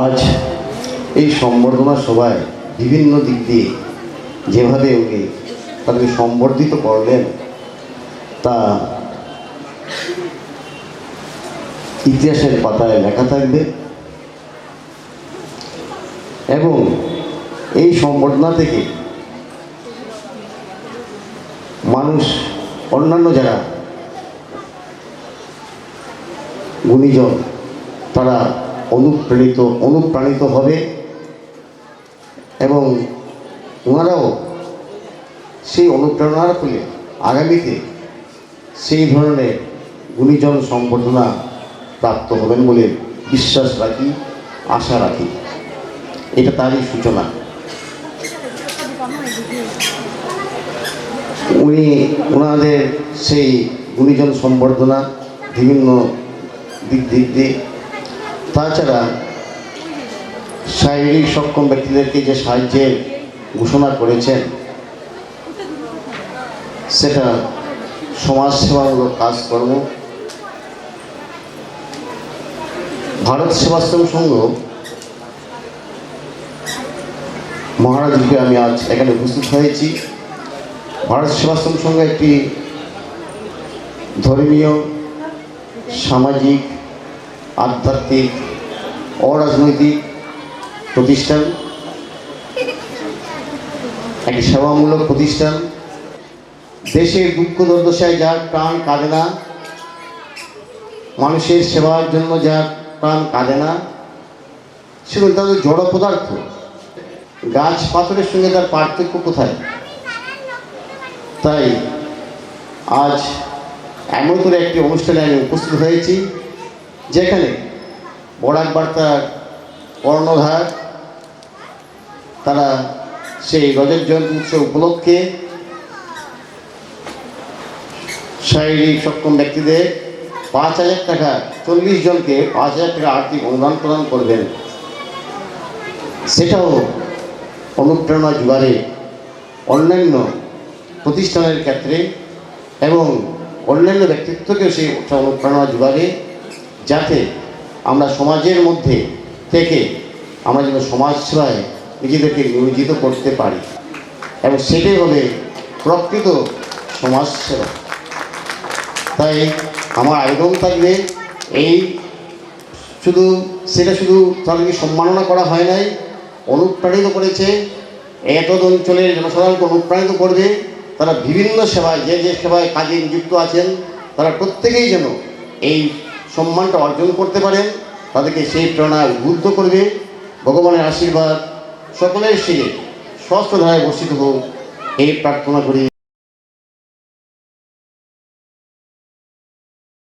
আজ এই সম্বর্ধনা সভায় বিভিন্ন দিক দিয়ে যেভাবে উনি তাদেরকে সম্বর্ধিত করলেন, তা ইতিহাসের পাতায় লেখা থাকবে। এবং এই সম্বর্ধনা থেকে মানুষ, অন্যান্য যারা গুণীজন, তারা অনুপ্রেরিত অনুপ্রাণিত হবে। এবং ওনারাও সেই অনুপ্রেরণার ফলে আগামীতে সেই ধরনের গুণীজন সম্বর্ধনা প্রাপ্ত হবেন বলে বিশ্বাস রাখি, আশা রাখি। এটা তারই সূচনা। উনি ওনাদের সেই গুণীজন সম্বর্ধনা বিভিন্ন দিক দিক দিয়ে তাছাড়া শারীরিক সক্ষম ব্যক্তিদেরকে যে সাহায্যের ঘোষণা করেছেন, সেটা সমাজসেবামূলক কাজকর্ম। ভারত সেবাশ্রম সংঘ মহারাজকে আমি আজ এখানে উপস্থিত হয়েছি। ভারত সেবাশ্রম সংঘ একটি ধর্মীয়, সামাজিক আধ্যাত্মিক অরাজনৈতিক প্রতিষ্ঠান, একটি সেবামূলক প্রতিষ্ঠান। দেশের দুঃখ দুর্দশায় যার প্রাণ কাঁদে না, মানুষের সেবার জন্য যার প্রাণ কাঁদে না সেগুলো তাদের জড় পদার্থ। গাছ পাথরের সঙ্গে তার পার্থক্য কোথায়? তাই আজ এমন করে একটি অনুষ্ঠানে আমি উপস্থিত হয়েছি। যেখানে বরাক বার্তার কর্ণধার, তারা সেই রজত জয়ন্তী উৎসব উপলক্ষে শারীরিক সক্ষম ব্যক্তিদের পাঁচ হাজার টাকা, চল্লিশ জনকে পাঁচ হাজার টাকা আর্থিক অনুদান প্রদান করবেন। সেটাও অনুপ্রেরণা জুগারে অন্যান্য প্রতিষ্ঠানের ক্ষেত্রে এবং অন্যান্য ব্যক্তিত্বকেও সেই অনুপ্রেরণা জুগারে যাতে আমরা সমাজের মধ্যে থেকে আমরা যেন সমাজ সেবায় নিজেদেরকে নিয়োজিত করতে পারি। এবং সেটাই হবে প্রকৃত সমাজ সেবা তাই আমার আবেদন থাকবে, এই শুধু, সেটা শুধু তাদেরকে সম্মাননা করা হয় নাই, অনুপ্রাণিত করেছে এত অঞ্চলের জনসাধারণকে অনুপ্রাণিত করবে, তারা বিভিন্ন সেবায়, যে যে সেবায় কাজে নিযুক্ত আছেন, তারা প্রত্যেকেই যেন এই সম্মানটা অর্জন করতে পারেন, তাদেরকে সেই প্রেরণায় উদ্বুদ্ধ করবে। ভগবানের আশীর্বাদ সকলের শিরে ষষ্ঠ ধারায় বর্ষিত হোক। এই প্রার্থনা করি।